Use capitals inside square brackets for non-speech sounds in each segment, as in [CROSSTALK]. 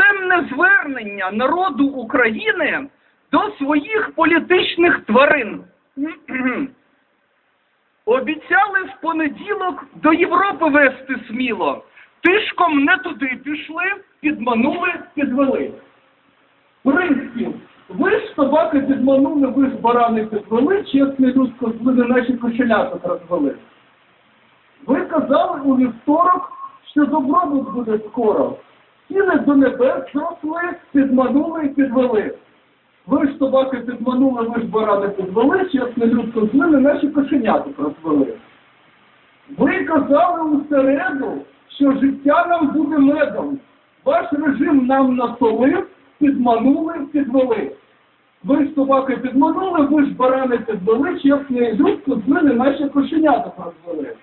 писемне звернення народу України до своїх політичних тварин. [CLEARS THROAT] Обіцяли в понеділок до Європи вести сміло. Тишком не туди пішли, підманули, підвели. Принців, ви ж собаки підманули, ви ж барани підвели, чесний людсько звини наші кошенята розвели. Ви казали у вівторок, що добробут буде скоро. Сіли до небес зросли, підманули і підвели. Ви ж собаки підманули, ви ж барани підвели, чесне людсько звини наші кошенята розвели. Ви казали у середу, що життя нам буде медом. Ваш режим нам насолив, підманули, підвели. Ви ж собаки підманули, ви ж барани підвели, чесне людсько звини наші кошенята розвели.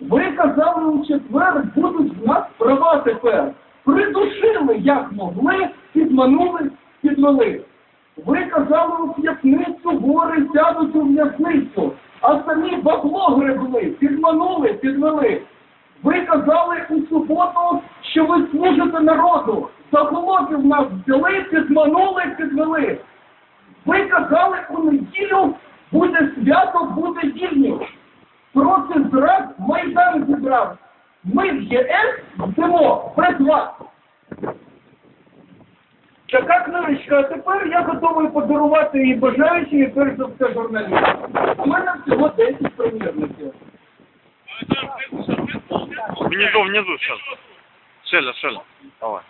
Ви казали у четвер, будуть в нас права тепер. Придушили, як могли, підманули, підвели. Ви казали у п'ятницю, гори сядуть у м'ясницю, а самі бабло гребли, підманули, підвели. Ви казали у суботу, що ви служите народу. За хлопів нас взяли, підманули, підвели. Ви казали у неділю, буде свято, буде Майдан. Ми в ЄС йдемо без вас. Така книжечка, а тепер я готовий подарувати її бажаючим і перш за все журналістам. У мене всього 10 примірників. Внизу, внизу сейчас. Шеля, Шеля. Давай.